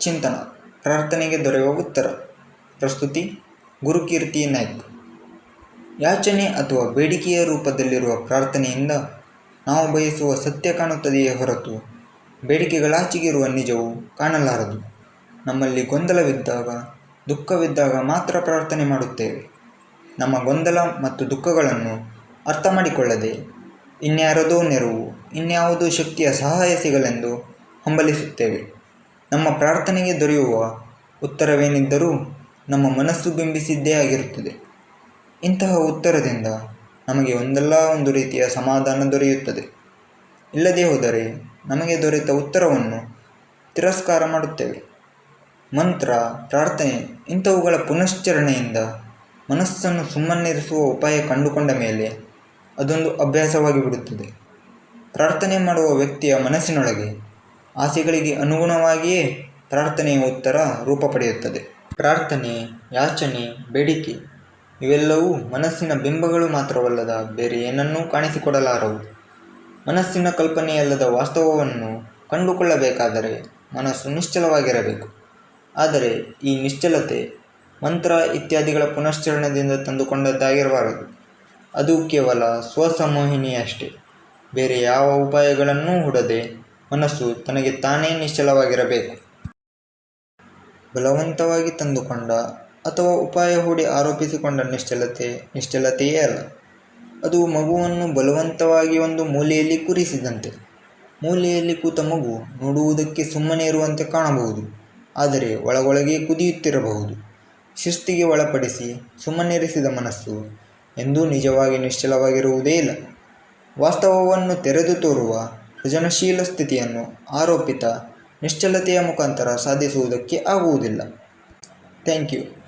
ಚಿಂತನ, ಪ್ರಾರ್ಥನೆಗೆ ದೊರೆಯುವ ಉತ್ತರ. ಪ್ರಸ್ತುತಿ, ಗುರುಕೀರ್ತಿ ನಾಯ್ಕ್. ಯಾಚನೆ ಅಥವಾ ಬೇಡಿಕೆಯ ರೂಪದಲ್ಲಿರುವ ಪ್ರಾರ್ಥನೆಯಿಂದ ನಾವು ಬಯಸುವ ಸತ್ಯ ಕಾಣುತ್ತದೆಯೇ ಹೊರತು ಬೇಡಿಕೆಗಳಾಚೆಗಿರುವ ನಿಜವು ಕಾಣಲಾರದು. ನಮ್ಮಲ್ಲಿ ಗೊಂದಲವಿದ್ದಾಗ, ದುಃಖವಿದ್ದಾಗ ಮಾತ್ರ ಪ್ರಾರ್ಥನೆ ಮಾಡುತ್ತೇವೆ. ನಮ್ಮ ಗೊಂದಲ ಮತ್ತು ದುಃಖಗಳನ್ನು ಅರ್ಥ ಮಾಡಿಕೊಳ್ಳದೆ ಇನ್ಯಾರದೋ ನೆರವು, ಇನ್ಯಾವುದೋ ಶಕ್ತಿಯ ಸಹಾಯ ಸಿಗಲೆಂದು ಹಂಬಲಿಸುತ್ತೇವೆ. ನಮ್ಮ ಪ್ರಾರ್ಥನೆಗೆ ದೊರೆಯುವ ಉತ್ತರವೇನಿದ್ದರೂ ನಮ್ಮ ಮನಸ್ಸು ಬಿಂಬಿಸಿದ್ದೇ ಆಗಿರುತ್ತದೆ. ಇಂತಹ ಉತ್ತರದಿಂದ ನಮಗೆ ಒಂದಲ್ಲ ಒಂದು ರೀತಿಯ ಸಮಾಧಾನ ದೊರೆಯುತ್ತದೆ. ಇಲ್ಲದೇ ಹೋದರೆ ನಮಗೆ ದೊರೆತ ಉತ್ತರವನ್ನು ತಿರಸ್ಕಾರ ಮಾಡುತ್ತೇವೆ. ಮಂತ್ರ, ಪ್ರಾರ್ಥನೆ ಇಂಥವುಗಳ ಪುನಶ್ಚರಣೆಯಿಂದ ಮನಸ್ಸನ್ನು ಸುಮ್ಮನಿರಿಸುವ ಉಪಾಯ ಕಂಡುಕೊಂಡ ಮೇಲೆ ಅದೊಂದು ಅಭ್ಯಾಸವಾಗಿ ಬಿಡುತ್ತದೆ ಪ್ರಾರ್ಥನೆ ಮಾಡುವ ವ್ಯಕ್ತಿಯ ಮನಸ್ಸಿನೊಳಗೆ ಆಸೆಗಳಿಗೆ ಅನುಗುಣವಾಗಿಯೇ ಪ್ರಾರ್ಥನೆಯ ಉತ್ತರ ರೂಪ ಪಡೆಯುತ್ತದೆ. ಪ್ರಾರ್ಥನೆ, ಯಾಚನೆ, ಬೇಡಿಕೆ ಇವೆಲ್ಲವೂ ಮನಸ್ಸಿನ ಬಿಂಬಗಳು ಮಾತ್ರವಲ್ಲದ ಬೇರೆ ಏನನ್ನೂ ಕಾಣಿಸಿಕೊಡಲಾರವು. ಮನಸ್ಸಿನ ಕಲ್ಪನೆಯಲ್ಲದ ವಾಸ್ತವವನ್ನು ಕಂಡುಕೊಳ್ಳಬೇಕಾದರೆ ಮನಸ್ಸು ನಿಶ್ಚಲವಾಗಿರಬೇಕು. ಆದರೆ ಈ ನಿಶ್ಚಲತೆ ಮಂತ್ರ ಇತ್ಯಾದಿಗಳ ಪುನಶ್ಚರಣದಿಂದ ತಂದುಕೊಂಡದ್ದಾಗಿರಬಾರದು. ಅದು ಕೇವಲ ಸ್ವಸಮೋಹಿನಿಯಷ್ಟೇ. ಬೇರೆ ಯಾವ ಉಪಾಯಗಳನ್ನೂ ಹೂಡದೆ ಮನಸ್ಸು ತನಗೆ ತಾನೇ ನಿಶ್ಚಲವಾಗಿರಬೇಕು. ಬಲವಂತವಾಗಿ ತಂದುಕೊಂಡ ಅಥವಾ ಉಪಾಯ ಹೂಡಿ ಆರೋಪಿಸಿಕೊಂಡ ನಿಶ್ಚಲತೆ, ನಿಶ್ಚಲತೆಯೇ ಅಲ್ಲ. ಅದು ಮಗುವನ್ನು ಬಲವಂತವಾಗಿ ಒಂದು ಮೂಲೆಯಲ್ಲಿ ಕೂರಿಸಿದಂತೆ. ಮೂಲೆಯಲ್ಲಿ ಕೂತ ಮಗು ನೋಡುವುದಕ್ಕೆ ಸುಮ್ಮನೆ ಇರುವಂತೆ ಕಾಣಬಹುದು, ಆದರೆ ಒಳಗೊಳಗೆ ಕುದಿಯುತ್ತಿರಬಹುದು. ಶಿಸ್ತಿಗೆ ಒಳಪಡಿಸಿ ಸುಮ್ಮನಿರಿಸಿದ ಮನಸ್ಸು ಎಂದೂ ನಿಜವಾಗಿ ನಿಶ್ಚಲವಾಗಿರುವುದೇ ಇಲ್ಲ. ವಾಸ್ತವವನ್ನು ತೆರೆದು ತೋರುವ ಸೃಜನಶೀಲ ಸ್ಥಿತಿಯನ್ನು ಆರೋಪಿತ ನಿಶ್ಚಲತೆಯ ಮುಖಾಂತರ ಸಾಧಿಸುವುದಕ್ಕೆ ಆಗುವುದಿಲ್ಲ. Thank you.